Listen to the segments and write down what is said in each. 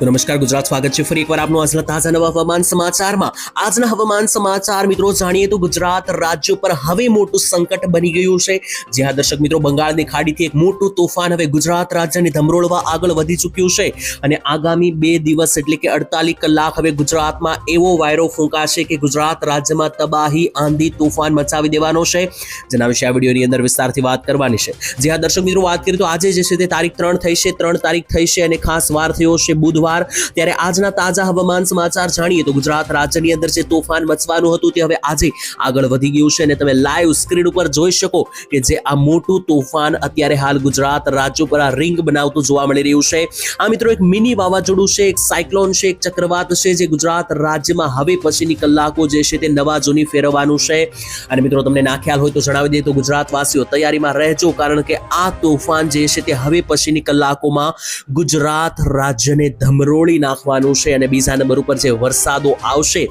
તો નમસ્કાર, ગુજરાત સ્વાગત છે ફરી એકવાર આપનું આજના તાજા નવા હવામાન સમાચારમાં. આજના હવામાન સમાચાર મિત્રો જાણીએ તો ગુજરાત રાજ્ય પર હવે મોટું સંકટ બની ગયું છે. જ્યાં દર્શક મિત્રો બંગાળની ખાડીથી એક મોટું તોફાન હવે ગુજરાત રાજ્યને ધમરોળવા આગળ વધી ચૂક્યું છે. અને આગામી બે દિવસ એટલે કે અડતાલીસ કલાક હવે ગુજરાતમાં એવો વાયરો ફૂંકાશે કે ગુજરાત રાજ્યમાં તબાહી, આંધી, તોફાન મચાવી દેવાનો છે. જેના વિશે આ વિડીયોની અંદર વિસ્તારથી વાત કરવાની છે. જ્યાં દર્શક મિત્રો વાત કરીએ તો આજે જે છે તે તારીખ ત્રણ થઈ છે. ત્રણ તારીખ થઈ છે અને ખાસ વાર થયો છે બુધવાર. ત્યારે આજના તાજા હવામાન સમાચાર જાણીએ તો ગુજરાત રાજ્યની અંદર જે તોફાન મચવાનું હતું તે હવે આજે આગળ વધી ગયું છે અને તમે લાઈવ સ્ક્રીન ઉપર જોઈ શકો કે જે આ મોટું તોફાન અત્યારે હાલ ગુજરાત રાજ્ય પર આ રિંગ બનાવતું જોવા મળી રહ્યું છે. આ મિત્રો એક મિની વાવાઝોડું છે, એક સાયક્લોન છે, એક ચક્રવાત છે જે ગુજરાત રાજ્યમાં હવે પછીની કલાકો જે છે તે નવા જૂની ફેરવવાનું છે. અને મિત્રો તમને ના ખ્યાલ હોય તો જણાવી દઈએ તો ગુજરાતવાસીઓ તૈયારીમાં રહેજો કારણ કે આ તોફાન જે છે તે હવે પછીની કલાકોમાં ગુજરાત રાજ્યને ધમરોળી નાખવાનું છે અને બીજા નંબર ઉપર જે વરસાદો આવશે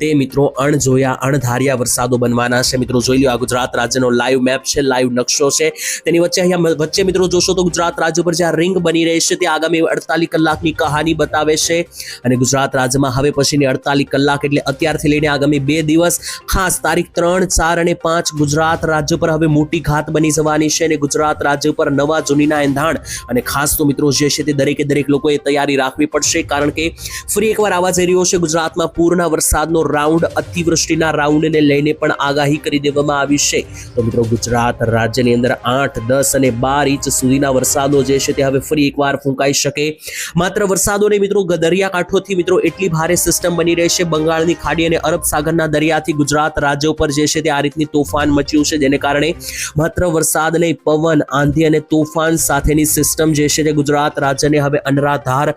તે મિત્રો અણજોયા, અણધાર્યા વરસાદો બનવાના છે. મિત્રો જોઈ લો આ ગુજરાત રાજ્યનો લાઈવ મેપ છે લાઈવ નકશો છે. તેની વચ્ચે અહીંયા વચ્ચે મિત્રો જોશો તો ગુજરાત રાજ્ય પર જે આ રિંગ બની રહી છે તે આગામી અડતાલીસ કલાકની કહાની બતાવે છે. અને ગુજરાત રાજ્યમાં હવે પછીની અડતાલીસ કલાક એટલે અત્યારથી લઈને આગામી બે દિવસ, ખાસ તારીખ ત્રણ, ચાર અને પાંચ ગુજરાત રાજ્ય પર હવે મોટી ઘાત બની જવાની છે અને ગુજરાત રાજ્ય પર નવા જૂનીના એંધાણ. અને ખાસ તો મિત્રો જે છે તે દરેકે દરેક લોકોએ તૈયારી રાખવી પડશે કારણ કે ફરી એકવાર આવા જઈ રહ્યો છે. ગુજરાતમાં પૂરના વરસાદનો રાઉન્ડ, અતિવૃષ્ટિના રાઉન્ડને લઈને પણ આગાહી કરી દેવામાં આવી છે. તો મિત્રો, ગુજરાત રાજ્યની અંદર આઠ, દસ અને બાર ઇંચ સુધીના વરસાદો જે છે તે હવે ફરી એકવાર ફૂંકાઈ શકે. માત્ર વરસાદોને મિત્રો દરિયાકાંઠોથી મિત્રો, એટલી ભારે સિસ્ટમ બની રહી છે. બંગાળની ખાડી અને અરબ સાગરના દરિયાથી ગુજરાત રાજ્ય ઉપર જે છે તે આ રીતની તોફાન મચ્યું છે. જેને કારણે માત્ર વરસાદ નહીં, પવન, આંધી અને તોફાન સાથેની સિસ્ટમ જે છે તે ગુજરાત રાજ્યને હવે અનરાધાર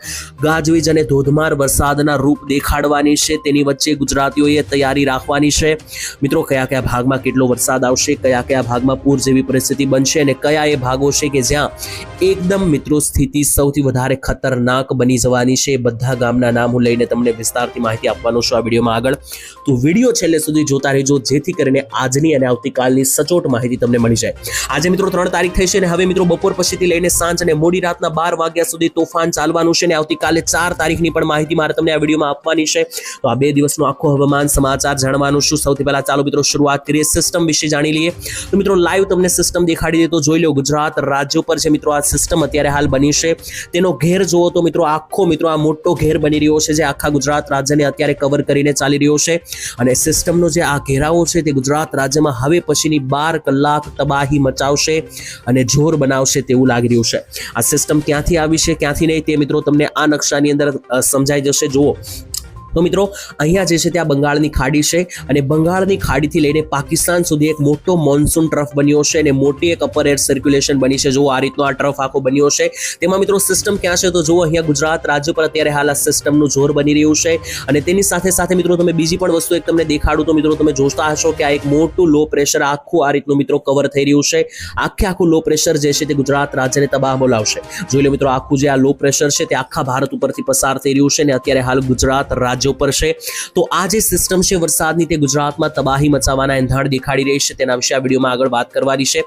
ગાજવીજ અને ધોધમાર વરસાદના રૂપ દેખાડવાની છે. તેની વચ્ચે ગુજરાતીઓએ તૈયારી રાખવાની છે. મિત્રો, કયા કયા ભાગમાં કેટલો વરસાદ આવશે, કયા કયા ભાગમાં પૂર જેવી પરિસ્થિતિ બનશે અને કયા એ ભાગો છે કે જ્યાં એકદમ મિત્રો સ્થિતિ સૌથી વધારે ખતરનાક બની જવાની છે. બધા ગામના નામ હું લઈને તમને વિસ્તારથી માહિતી આપવાનો છું આ વિડીયોમાં આગળ. તો વીડિયો છેલ્લે સુધી જોતા રહેજો, જેથી કરીને આજની અને આવતીકાલની સચોટ માહિતી તમને મળી જાય. આજે મિત્રો ત્રણ તારીખ થઈ છે અને હવે મિત્રો બપોર પછીથી લઈને સાંજ અને મોડી રાતના બાર વાગ્યા સુધી તોફાન ચાલવાનું છે અને આવતીકાલે ચાર તારીખની પણ માહિતી મારે તમને આ વિડીયોમાં આપવાની છે. તો આ બે દિવસનો આખો હવામાન સમાચાર જાણવાનું છું. સૌથી પહેલાં ચાલો મિત્રો શરૂઆત કરીએ સિસ્ટમ વિશે જાણી લઈએ. તો મિત્રો લાઈવ તમને સિસ્ટમ દેખાડી દે તો જોઈ લો ગુજરાત રાજ્ય ઉપર છે મિત્રો આ સિસ્ટમ અત્યારે હાલ બની છે. તેનો ઘેર જુઓ તો મિત્રો આખો મિત્રો આ મોટો ઘેર બની રહ્યો છે જે આખા ગુજરાત રાજ્યને અત્યારે કવર કરીને ચાલી રહ્યો છે. અને સિસ્ટમનો જે આ ઘેરાવો છે તે ગુજરાત રાજ્યમાં હવે પછીની બાર કલાક તબાહી મચાવશે અને જોર બનાવશે તેવું લાગી રહ્યું છે. આ સિસ્ટમ ક્યાંથી આવી છે, ક્યાંથી નહીં તે મિત્રો તમને આ નકશાની અંદર સમજાઈ જશે. જુઓ તો મિત્રો, અહીંયા જે છે ત્યાં બંગાળની ખાડી છે અને બંગાળની ખાડીથી લઈને પાકિસ્તાન સુધી એક મોટો મોન્સૂન ટ્રફ બન્યો છે અને મોટી એક અપર એર સર્ક્યુલેશન બની છે. જો આ રીતનો આ ટ્રફ આખો બન્યો છે. તેમાં મિત્રો સિસ્ટમ ક્યાં છે? તો જુઓ, અહીંયા ગુજરાત રાજ્ય પર અત્યારે હાલ આ સિસ્ટમનું જોર બની રહ્યું છે અને તેની સાથે સાથે મિત્રો તમે બીજી પણ વસ્તુ એક તમને દેખાડું તો મિત્રો તમે જોતા હશો કે આ એક મોટું લો પ્રેશર આખું આ રીતનું મિત્રો કવર થઈ રહ્યું છે. આખે આખું લો પ્રેશર જે છે તે ગુજરાત રાજ્યને તબાહ બોલાવશે. જોઈ લો મિત્રો, આખું જે આ લો પ્રેશર છે તે આખા ભારત ઉપરથી પસાર થઈ રહ્યું છે અને અત્યારે હાલ ગુજરાત રાજ્ય ઉપર છે. તો આ જે સિસ્ટમ છે વરસાદની તે ગુજરાતમાં તબાહી મચાવવાના એંધાણ દેખાડી રહી છે. તેના વિશે આ વિડીયોમાં આગળ વાત કરવાની છે.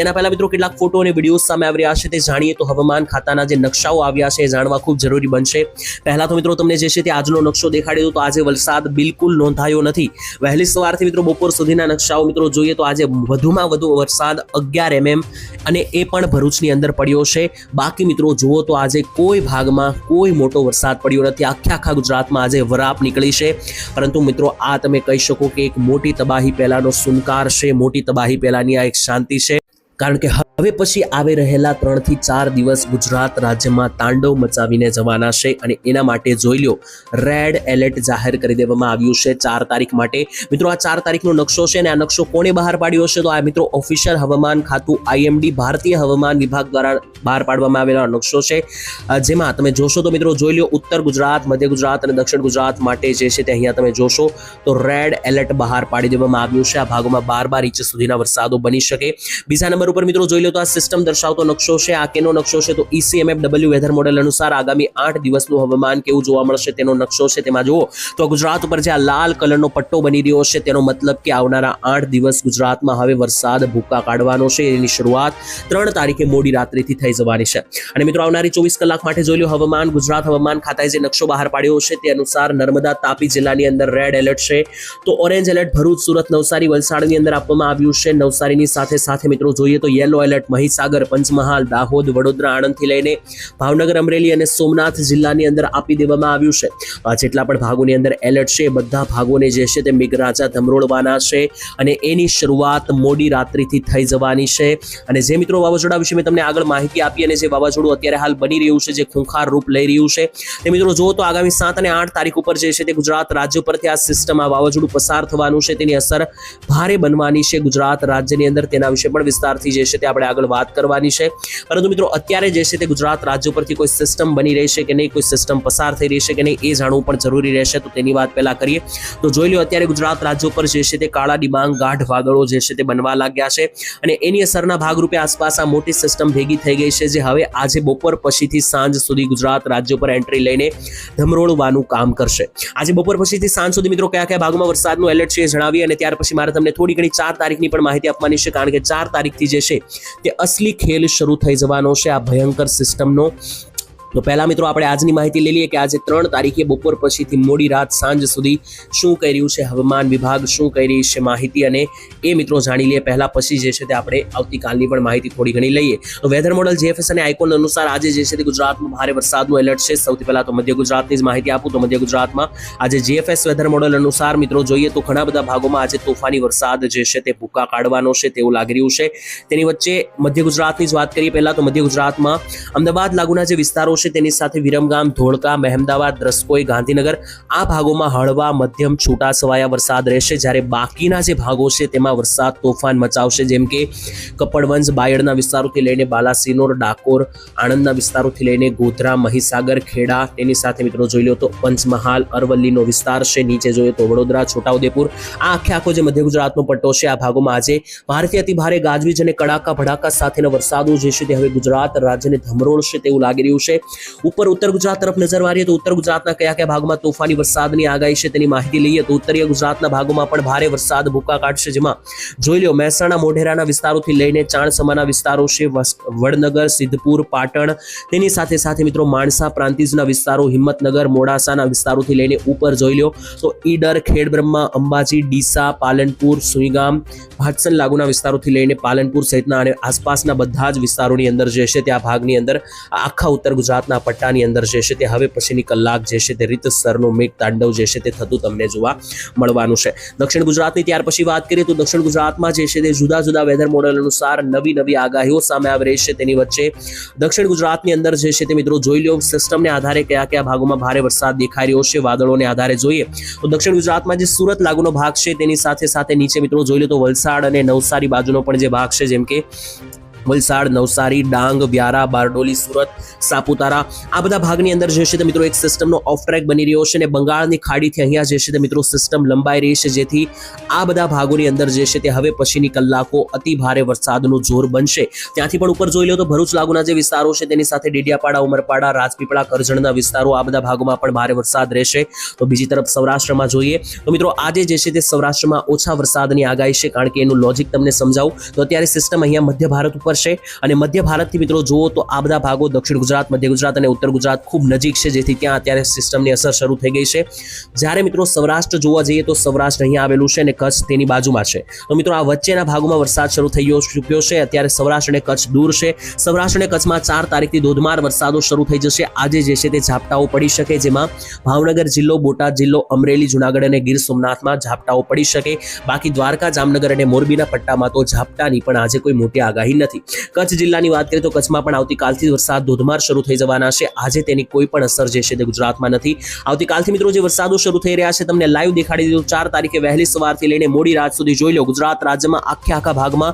તેના પહેલા મિત્રો કેટલાક ફોટો અને વીડિયો સામે આવી રહ્યા છે. તે જાણીએ તો હવામાન ખાતાના જે નકશાઓ આવ્યા છે એ જાણવા ખૂબ જરૂરી બનશે. પહેલા તો મિત્રો તમને જે છે તે આજનો નકશો દેખાડ્યો તો આજે વરસાદ બિલકુલ નોંધાયો નથી. વહેલી સવારથી મિત્રો બપોર સુધીના નકશાઓ મિત્રો જોઈએ તો આજે વધુમાં વધુ વરસાદ અગિયાર એમએમ અને એ પણ ભરૂચની અંદર પડ્યો છે. બાકી મિત્રો જુઓ તો આજે કોઈ ભાગમાં કોઈ મોટો વરસાદ પડ્યો નથી. આખા આખા ગુજરાતમાં આજે વરાપ નીકળી છે. પરંતુ મિત્રો, આ તમે કહી શકો કે એક મોટી તબાહી પહેલાનો સુનકાર છે. મોટી તબાહી પહેલાની આ એક શાંતિ છે. કારણ કે હવે પછી આવી રહેલા ત્રણથી ચાર દિવસ ગુજરાત રાજ્યમાં તાંડવ મચાવીને જવાના છે અને એના માટે જોઈ લો રેડ એલર્ટ જાહેર કરી દેવામાં આવ્યું છે ચાર તારીખ માટે. મિત્રો, આ ચાર તારીખનો નકશો છે અને આ નકશો કોણે બહાર પાડ્યો છે? તો આ મિત્રો ઓફિશિયલ હવામાન ખાતું આઈએમડી ભારતીય હવામાન વિભાગ દ્વારા બહાર પાડવામાં આવેલો નકશો છે. જેમાં તમે જોશો તો મિત્રો જોઈ લો ઉત્તર ગુજરાત, મધ્ય ગુજરાત અને દક્ષિણ ગુજરાત માટે જે છે તે અહીંયા તમે જોશો તો રેડ એલર્ટ બહાર પાડી દેવામાં આવ્યું છે. આ ભાગોમાં બાર બાર ઇંચ સુધીના વરસાદો બની શકે. બીજા નંબર ઉપર મિત્રો જોઈ લો તો આ સિસ્ટમ દર્શાવતો નકશો છે આ કેનો નકશો છે, તો ઈસીએમએફ ડબલ્યુ વેધર મોડેલ અનુસાર આગામી આઠ દિવસનું હવામાન કેવું જોવા મળશે તેનો નકશો છે તેમાં જુઓ. તો ગુજરાત ઉપર જે આ લાલ કલરનો પટ્ટો બની રહ્યો છે, તેનો મતલબ કે આવનારા આઠ દિવસ ગુજરાતમાં હવે વરસાદ ભૂકા કાઢવાનો છે. એની શરૂઆત ત્રણ તારીખે મોડી રાત્રિથી થઈ જવાની છે. અને મિત્રો, આવનારી ચોવીસ કલાક માટે જોઈ લો હવામાન. ગુજરાત હવામાન ખાતાએ જે નકશો બહાર પાડ્યો છે, તે અનુસાર નર્મદા તાપી જિલ્લાની અંદર રેડ એલર્ટ છે. તો ઓરેન્જ એલર્ટ ભરૂચ, સુરત, નવસારી વલસાડની અંદર આપવામાં આવ્યું છે. નવસારીની સાથે સાથે મિત્રો, જોઈએ તો યેલો એલર્ટ મહીસાગર પંચમહાલ, દાહોદ, વડોદરા આણંદથી લઈને ભાવનગર, અમરેલી અને સોમનાથ જિલ્લાની અંદર આપી દેવામાં આવ્યું છે. જેટલા પણ ભાગોની અંદર એલર્ટ છે, બધા ભાગોને જે છે તે મેઘરાજા ધમરોળવાના છે અને એની શરૂઆત મોડી રાત્રિથી થઈ જવાની છે. અને જે મિત્રો વાવાઝોડા વિશે મેં તમને આગળ માહિતી આપી અને જે વાવાઝોડું અત્યારે હાલ બની રહ્યું છે, જે ખૂંખાર રૂપ લઈ રહ્યું છે, તે મિત્રો જુઓ તો આગામી સાત અને આઠ તારીખ ઉપર જે છે તે ગુજરાત રાજ્ય પરથી આ સિસ્ટમ આ વાવાઝોડું પસાર થવાનું છે, તેની અસર ભારે બનવાની છે. ગુજરાત રાજ્યની અંદર તેના વિશે પણ વિસ્તારથી જે છે તે આપણે આગળ વાત કરવાની છે. પરંતુ મિત્રો, અત્યારે જે છે તે ગુજરાત રાજ્ય પરથી કોઈ સિસ્ટમ બની રહી છે કે નહીં, કોઈ સિસ્ટમ પસાર થઈ રહી છે કે નહીં, એ જાણવું પણ જરૂરી રહેશે. તો તેની વાત પહેલાં કરીએ. તો જોઈ લો અત્યારે ગુજરાત રાજ્ય પર જે છે તે કાળા ડિબાંગ ગાઢ વાદળો જે છે તે બનવા લાગ્યા છે. અને એની અસરના ભાગરૂપે આસપાસ આ મોટી સિસ્ટમ ભેગી થઈ ગઈ છે, જે હવે આજે બપોર પછીથી સાંજ સુધી ગુજરાત રાજ્ય પર એન્ટ્રી લઈને ધમરોળવાનું કામ કરશે. આજે બપોર પછીથી સાંજ સુધી મિત્રો કયા કયા ભાગમાં વરસાદનું એલર્ટ છે એ જણાવી અને ત્યાર પછી મારે તમને થોડી ઘણી ચાર તારીખની પણ માહિતી આપવાની છે, કારણ કે ચાર તારીખથી જે છે તે અસલી ખેલ શરૂ થઈ જવાનો છે આ ભયંકર સિસ્ટમનો તો પહેલા મિત્રો આપણે આજની માહિતી લઈ લઈએ કે આજે ત્રણ તારીખે બપોર પછીથી મોડી રાત સાંજ સુધી શું કહી રહ્યું છે હવામાન વિભાગ, શું કહી રહી છે માહિતી અને એ મિત્રો જાણી લઈએ પહેલાં પછી જે છે તે આપણે આવતીકાલની પણ માહિતી થોડી ઘણી લઈએ. તો વેધર મોડલ જેએફએસ અને આઇકોન અનુસાર આજે જે છે તે ગુજરાતમાં ભારે વરસાદનું એલર્ટ છે. સૌથી પહેલાં તો મધ્ય ગુજરાતની જ માહિતી આપું તો મધ્ય ગુજરાતમાં આજે જેએફએસ વેધર મોડલ અનુસાર મિત્રો જોઈએ તો ઘણા બધા ભાગોમાં આજે તોફાની વરસાદ જે છે તે ભૂકા કાઢવાનો છે તેવું લાગી રહ્યું છે. તેની વચ્ચે મધ્ય ગુજરાતની જ વાત કરીએ પહેલાં તો મધ્ય ગુજરાતમાં અમદાવાદ લાગુના જે વિસ્તારો છે. તેની સાથે વિરમગામ, ધોળકા, મહેમદાવાદ, રસકોઈ, ગાંધીનગર, આ ભાગોમાં હળવા, મધ્યમ, છૂટા સવાયા વરસાદ રહેશે. જ્યારે બાકીના જે ભાગો છે તેમાં વરસાદ, તોફાન મચાવશે. જેમ કે કપડવંજ, બાયડના વિસ્તારોથી લઈને બાલાસિનોર, ડાકોર, આણંદના વિસ્તારોથી લઈને ગોધરા, મહીસાગર, ખેડા. તેની સાથે મિત્રો જોઈ લો તો પંચમહાલ, અરવલ્લીનો વિસ્તાર છે. નીચે જોઈએ તો વડોદરા, છોટાઉદેપુર. આ આખે આખો જે મધ્ય ગુજરાતનો પટ્ટો છે, આ ભાગોમાં આજે ભારેથી અતિ ભારે ગાજવીજ અને કડાકા ભડાકા સાથેના વરસાદો જે છે તે હવે ગુજરાત રાજ્યને ધમરોળશે તેવું લાગી રહ્યું છે. ઉપર ઉત્તર ગુજરાત તરફ નજર મારીએ તો ઉત્તર ગુજરાતના કયા કયા ભાગમાં તોફાની વરસાદની આગાહી છે તેની માહિતી લઈએ તો ઉત્તરીય ગુજરાતના ભાગોમાં પણ ભારે વરસાદ ભૂકા કાઢશે, જેમાં જોઈ લો મહેસાણા, મોઢેરાના વિસ્તારોથી લઈને ચાણસમાના વિસ્તારો છે વડનગર, સિદ્ધપુર, પાટણ. તેની સાથે સાથે મિત્રો માણસા પ્રાંતિજના વિસ્તારો, હિંમતનગર, મોડાસાના વિસ્તારોથી લઈને ઉપર જોઈ લો તો ઈડર, ખેડબ્રહ્મા, અંબાજી, ડીસા, પાલનપુર, સુઈગામ, ભાટસન લાગુના વિસ્તારોથી લઈને પાલનપુર સહિતના અને આસપાસના બધા જ વિસ્તારોની અંદર જે છે ત્યાં ભાગની અંદર આખા ઉત્તર ગુજરાતના પટ્ટાની અંદર જે છે તે હવે પછીની કલાક જે છે તે રીતસરનું મેઘ તાંડવ જે છે તે થતું તમને જોવા મળવાનું છે. દક્ષિણ ગુજરાતની ત્યાર પછી વાત કરીએ તો દક્ષિણ ગુજરાતમાં જે છે તે જુદા જુદા વેધર મોડેલ અનુસાર નવી નવી આગાહીઓ સામે આવી રહી છે તેની વચ્ચે દક્ષિણ ગુજરાતની અંદર જે છે તે મિત્રો જોઈ લો સિસ્ટમને આધારે કયા કયા ભાગોમાં ભારે વરસાદ દેખાઈ રહ્યો છે વાદળોને આધારે જોઈએ. તો દક્ષિણ ગુજરાતમાં જે સુરત લાગુનો ભાગ છે તેની સાથે સાથે નીચે મિત્રો જોઈ લો તો વલસાડ અને નવસારી બાજુનો પણ જે ભાગ છે જેમ કે વલસાડ, નવસારી, ડાંગ, વ્યારા, બારડોલી, સુરત, સાપુતારા આ બધા ભાગની અંદર જે છે તે મિત્રો એક સિસ્ટમનો ઓફ ટ્રેક બની રહ્યો છે અને બંગાળની ખાડીથી અહીંયા જે છે તે મિત્રો સિસ્ટમ લંબાઈ રહી છે જેથી આ બધા ભાગોની અંદર જે છે તે હવે પછીની કલાકો અતિ ભારે વરસાદનું જોર બનશે. ત્યાંથી પણ ઉપર જોઈ લો તો ભરૂચ લાગુના જે વિસ્તારો છે તેની સાથે ડેડિયાપાડા, ઉમરપાડા, રાજપીપળા, કરજણના વિસ્તારો આ બધા ભાગોમાં પણ ભારે વરસાદ રહેશે. તો બીજી તરફ સૌરાષ્ટ્રમાં જોઈએ તો મિત્રો આજે જે છે તે સૌરાષ્ટ્રમાં ઓછા વરસાદની આગાહી છે કારણ કે એનું લોજિક તમને સમજાવું. તો અત્યારે સિસ્ટમ અહીંયા મધ્ય ભારત ઉપર છે અને મધ્ય ભારતથી મિત્રો જુઓ તો આ બધા ભાગો દક્ષિણ ગુજરાત, મધ્ય ગુજરાત અને ઉત્તર ગુજરાત ખૂબ નજીક છે, જેથી ત્યાં અત્યારે સિસ્ટમની અસર શરૂ થઈ ગઈ છે. જ્યારે મિત્રો સૌરાષ્ટ્ર જોવા જઈએ તો સૌરાષ્ટ્ર અહીંયા આવેલું છે અને કચ્છ તેની બાજુમાં છે. તો મિત્રો આ વચ્ચેના ભાગોમાં વરસાદ શરૂ થઈ ચૂક્યો છે. અત્યારે સૌરાષ્ટ્ર અને કચ્છ દૂર છે. સૌરાષ્ટ્ર અને કચ્છમાં ચાર તારીખથી ધોધમાર વરસાદો શરૂ થઈ જશે. આજે જે છે તે ઝાપટાઓ પડી શકે જેમાં ભાવનગર જિલ્લો, બોટાદ જિલ્લો, અમરેલી, જુનાગઢ અને ગીર સોમનાથમાં ઝાપટાઓ પડી શકે. બાકી દ્વારકા, જામનગર અને મોરબીના પટ્ટામાં તો ઝાપટાની પણ આજે કોઈ મોટી આગાહી નથી. કચ્છ જિલ્લાની વાત કરીએ તો કચ્છમાં પણ આવતીકાલથી વરસાદ ધોધમાર શરૂ થઈ જવાના છે. આજે તેની કોઈ પણ અસર જે છે તે ગુજરાતમાં નથી. આવતીકાલથી મિત્રો જે વરસાદો શરૂ થઈ રહ્યા છે તમને લાઈવ દેખાડી દીધું. ચાર તારીખે વહેલી સવારથી લઈને મોડી રાત સુધી જોઈ લો ગુજરાત રાજ્યમાં આખે આખા ભાગમાં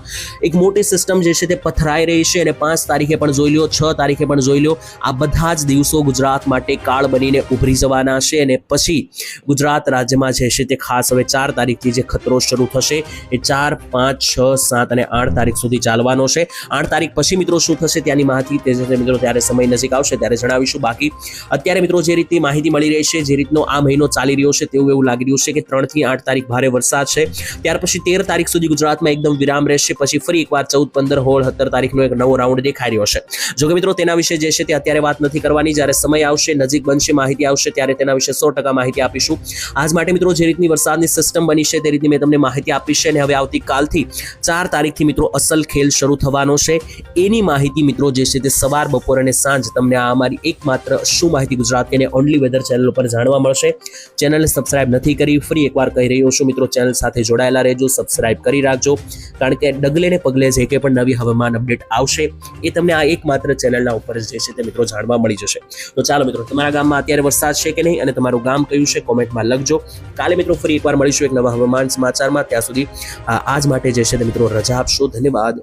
એક મોટી સિસ્ટમ જે છે તે પથરાઈ રહી છે અને પાંચ તારીખે પણ જોઈ લો, છ તારીખે પણ જોઈ લો. આ બધા જ દિવસો ગુજરાત માટે કાળ બનીને ઉભરી જવાના છે અને પછી ગુજરાત રાજ્યમાં જે છે તે ખાસ હવે ચાર તારીખથી જે ખતરો શરૂ થશે એ ચાર, પાંચ, છ, સાત અને આઠ તારીખ સુધી ચાલવાનો છે. આઠ તારીખ પછી મિત્રો શું થશે ત્યાંની માહિતી મિત્રો ત્યારે સમય નજીક આવશે ત્યારે જણાવીશું. બાકી અત્યારે મિત્રો જે રીતની માહિતી મળી રહી છે, જે રીતનો આ મહિનો ચાલી રહ્યો છે તેવું એવું લાગી રહ્યું છે કે ત્રણથી આઠ તારીખ ભારે વરસાદ છે. ત્યાર પછી તેર તારીખ સુધી ગુજરાતમાં એકદમ વિરામ રહેશે, પછી ફરી એકવાર ચૌદ, પંદર, હોળ, સત્તર તારીખનો એક નવો રાઉન્ડ દેખાઈ રહ્યો છે. જો કે મિત્રો તેના વિશે જે છે તે અત્યારે વાત નથી કરવાની. જ્યારે સમય આવશે, નજીક બનશે, માહિતી આવશે, ત્યારે તેના વિશે સો ટકા માહિતી આપીશું. આજ માટે મિત્રો જે રીતની વરસાદની સિસ્ટમ બની છે તે રીતની મેં તમને માહિતી આપી છે અને હવે આવતીકાલથી ચાર તારીખથી મિત્રો અસલ ખેલ શરૂ થવાનો છે. એની માહિતી મિત્રો જે છે તે સવાર, બપોર અને સાંજ તમને આ અમારી એકમાત્ર શું માહિતી ગુજરાત કે ઓનલી વેધર ચેનલ ઉપર જાણવા મળશે. ચેનલને સબસ્ક્રાઇબ નથી કરી, ફરી એકવાર કહી રહ્યો છું મિત્રો ચેનલ સાથે જોડાયેલા રહેજો સબસ્ક્રાઇબ કરી રાખજો. કારણ કે ડગલે ને પગલે જે કંઈ પણ નવી હવામાન અપડેટ આવશે, એ તમને આ એકમાત્ર ચેનલના ઉપર જે છે તે મિત્રો જાણવા મળી જશે. તો ચાલો મિત્રો, તમારા ગામમાં અત્યારે વરસાદ છે કે નહીં અને તમારું ગામ કયું છે કોમેન્ટમાં લખજો. કાલે મિત્રો ફરી એકવાર મળીશું એક નવા હવામાન સમાચારમાં. ત્યાં સુધી આજ માટે જે છે તે મિત્રો રજા આપશો. ધન્યવાદ.